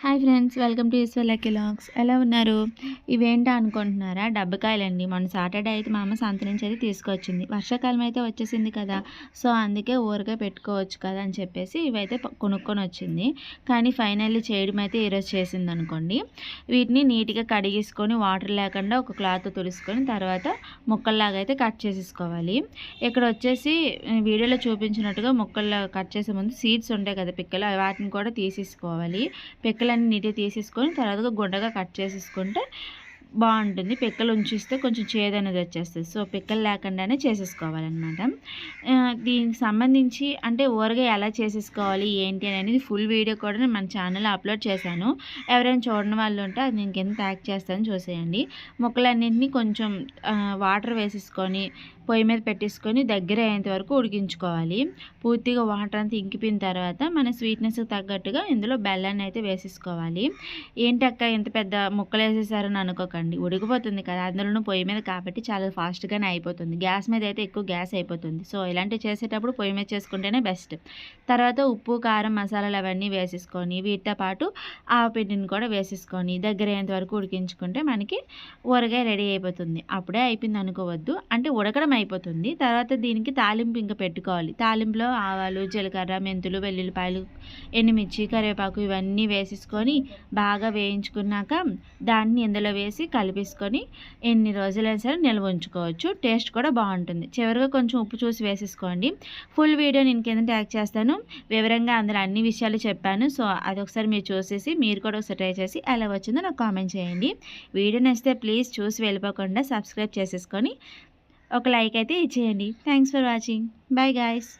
Hi friends welcome to Eshwar lucky logs ఎలా ఉన్నారు? ఇవేంటా అనుకుంటున్నారా? డబ్బకాయలండి. మొన్న సాటర్డే అయితే మా అమ్మ సంత నుంచి అయితే తీసుకొచ్చింది. వర్షాకాలం అయితే వచ్చేసింది కదా సో అందుకే ఊరికే పెట్టుకోవచ్చు కదా అని చెప్పేసి ఇవైతే కొనుక్కొని వచ్చింది. కానీ ఫైనల్లీ చేయడం అయితే ఈరోజు చేసింది అనుకోండి. వీటిని నీట్గా కడిగేసుకొని వాటర్ లేకుండా ఒక క్లాత్ తుడుచుకొని తర్వాత ముక్కల్లాగా అయితే కట్ చేసేసుకోవాలి. ఇక్కడ వచ్చేసి వీడియోలో చూపించినట్టుగా ముక్కల్లో కట్ చేసే ముందు సీడ్స్ ఉంటాయి కదా పిక్కలు వాటిని కూడా తీసేసుకోవాలి. పిక్కలు ముక్కలన్నీ నీట్గా తీసేసుకొని తర్వాత గుండగా కట్ చేసేసుకుంటే బాగుంటుంది. పిక్కలు ఉంచిస్తే కొంచెం చేదు అనేది వచ్చేస్తుంది. సో పిక్కలు లేకుండానే చేసేసుకోవాలన్నమాట. దీనికి సంబంధించి అంటే ఊరగా ఎలా చేసేసుకోవాలి ఏంటి అనేది ఫుల్ వీడియో కూడా నేను మన ఛానల్లో అప్లోడ్ చేశాను. ఎవరైనా చూడని వాళ్ళు ఉంటే అది నేను కింద ప్యాక్ చేస్తాను చూసేయండి. ముక్కలన్నింటినీ కొంచెం వాటర్ వేసేసుకొని పొయ్యి మీద పెట్టేసుకొని దగ్గర అయ్యేంత వరకు ఉడికించుకోవాలి. పూర్తిగా వాటర్ అంతా ఇంకిపోయిన తర్వాత మన స్వీట్నెస్కి తగ్గట్టుగా ఇందులో బెల్లాన్ని అయితే వేసేసుకోవాలి. ఏంటక్క ఇంత పెద్ద ముక్కలు వేసేసారని అనుకోకండి. ఉడికిపోతుంది కదా అందులోనూ పొయ్యి మీద కాబట్టి చాలా ఫాస్ట్గానే అయిపోతుంది. గ్యాస్ మీద అయితే ఎక్కువ గ్యాస్ అయిపోతుంది. సో ఇలాంటివి చేసేటప్పుడు పొయ్యి మీద చేసుకుంటేనే బెస్ట్. తర్వాత ఉప్పు కారం మసాలాలు అవన్నీ వేసేసుకొని వీటితో పాటు ఆవపిండిని కూడా వేసేసుకొని దగ్గర అయ్యేంత వరకు ఉడికించుకుంటే మనకి ఊరగాయ రెడీ అయిపోతుంది. అప్పుడే అయిపోయింది అనుకోవద్దు. అంటే ఉడకడం అయిపోతుంది. తర్వాత దీనికి తాలింపు ఇంకా పెట్టుకోవాలి. తాలింపులో ఆవాలు జీలకర్ర మెంతులు వెల్లుల్లిపాయలు ఎండుమిర్చి కరివేపాకు ఇవన్నీ వేసేసుకొని బాగా వేయించుకున్నాక దాన్ని ఇందులో వేసి కలిపేసుకొని ఎన్ని రోజులైనా సరే నిల్వ ఉంచుకోవచ్చు. టేస్ట్ కూడా బాగుంటుంది. చివరిగా కొంచెం ఉప్పు చూసి వేసేసుకోండి. ఫుల్ వీడియో నేను కింద ట్యాగ్ చేస్తాను. వివరంగా అందులో అన్ని విషయాలు చెప్పాను. సో అది ఒకసారి మీరు చూసేసి మీరు కూడా ఒకసారి ట్రై చేసి ఎలా వచ్చిందో నాకు కామెంట్ చేయండి. వీడియో నచ్చితే ప్లీజ్ చూసి వెళ్ళిపోకుండా సబ్స్క్రైబ్ చేసేసుకొని ఒక లైక్ అయితే ఇచ్చేయండి. Thanks for watching. Bye guys.